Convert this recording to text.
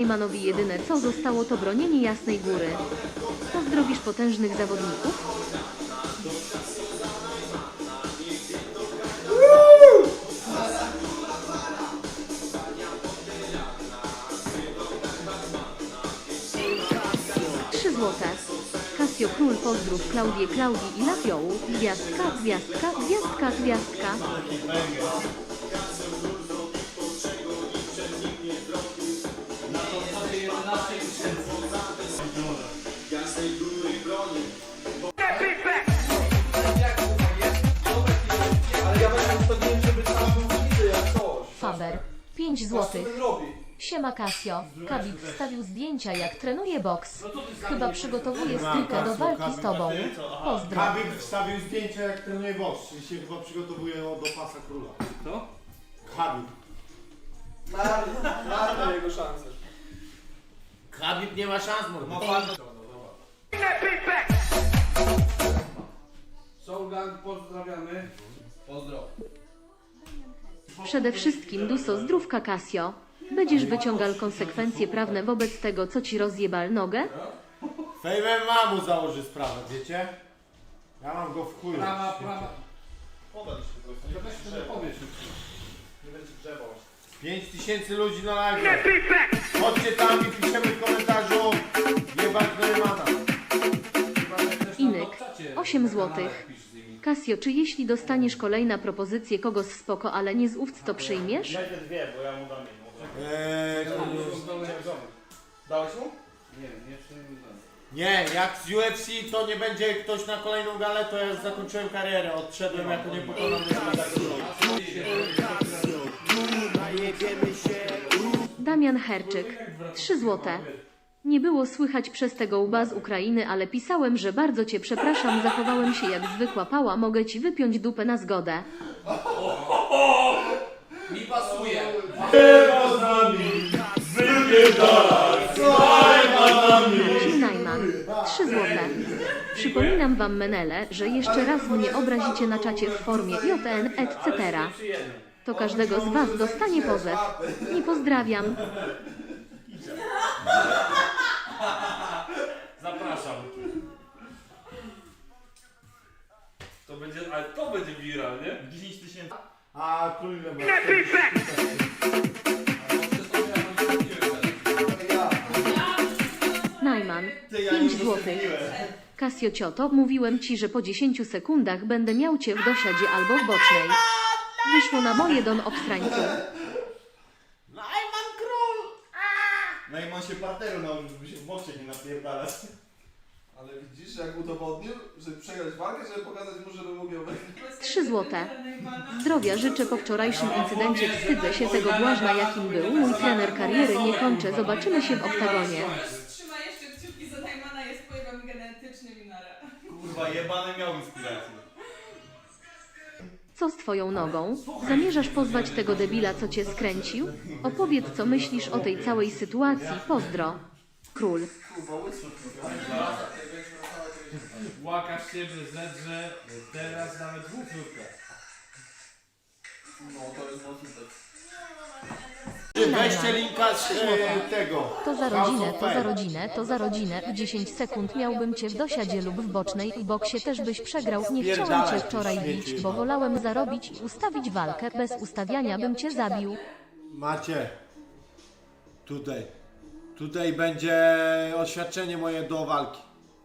Neymanowi jedyne co zostało to bronienie Jasnej Góry. Pozdrowisz potężnych zawodników? Trzy złote. Kasio Król pozdrów Klaudię Klaudii i Lafiołu. Gwiazdka, gwiazdka, gwiazdka, gwiazdka. Faber. 5 Co złotych. ty zrobi? Siema Casio. Kabib wstawił zdjęcia jak trenuje boks. Chyba przygotowuje strikę do walki z tobą. Pozdro. Kabib wstawił zdjęcie jak trenuje boks, czyli się chyba przygotowuje do pasa króla. Co? Kabib. Marne, jego szanse. Habib nie ma szans, mordo. Ma fan. Soulgang, pozdrawiamy. Pozdro. Przede wszystkim Duso zdrówka Casio. Będziesz wyciągal konsekwencje prawne wobec tego, co ci rozjebal nogę? Fame mamu założy sprawę, wiecie? Ja mam go w chuju. Prawa, prawa. Podać po prostu. Ja weź to nie. Nie będzie grzebał. 5 tysięcy ludzi na live. Chodźcie tam i piszemy w komentarzu jebać Neymana. Inyk. 8 złotych. Casio, czy jeśli dostaniesz kolejna propozycję kogoś spoko, ale nie z ówc, to przyjmiesz? Eee, Dałeś mu? Nie, nie przyjmę. nie, jak z UFC to nie będzie ktoś na kolejną galę, to ja zakończyłem karierę. Odszedłem jako niepokonany Damian Herczyk. 3 złote. Nie było słychać przez tego łba z Ukrainy, ale pisałem, że bardzo cię przepraszam, zachowałem się jak zwykła pała, mogę ci wypiąć dupę na zgodę. Mi pasuje. Marcin Najman. 3 złote. Przypominam wam, Menele, że jeszcze raz mnie obrazicie na czacie w formie JN, etc. To każdego z was dostanie pozew. Nie pozdrawiam. Zapraszam. To będzie, ale to będzie viral, nie? 10 tysięcy. A król ile ma? Najman. 5 złotych. Casio Cioto, mówiłem ci, że po 10 sekundach będę miał cię w dosiadzie albo w bocznej. Wyszło na moje don obstrańcu. Najman król! Najman się parteru nauczył, żeby się w boksie nie napierdalać. Ale widzisz, jak udowodnił, żeby przegrać walkę, żeby pokazać mu, mógł ją wygrać. 3 złote. Zdrowia życzę po wczorajszym incydencie. Wstydzę się tego błażna, jakim był. Mój trener kariery nie kończę. Zobaczymy się w oktagonie. Trzyma jeszcze kciuki za Najmana, jest wpływem genetycznym i nara. Kurwa, jebany miał inspirację. Co z twoją nogą? Zamierzasz pozwać tego debila, co cię skręcił? Opowiedz, co myślisz o tej całej sytuacji. Pozdro. Król. Łakasz się, że zedrze teraz nawet dwóch No, to jest mocno tak. Weźcie linka z e, tego. To za rodzinę, to za rodzinę, to za rodzinę. W 10 sekund miałbym cię w dosiadzie lub w bocznej. W boksie też byś przegrał. Nie chciałem cię wczoraj bić, bo wolałem zarobić i ustawić walkę. Bez ustawiania bym cię zabił. Macie. Tutaj. Tutaj będzie oświadczenie moje do walki.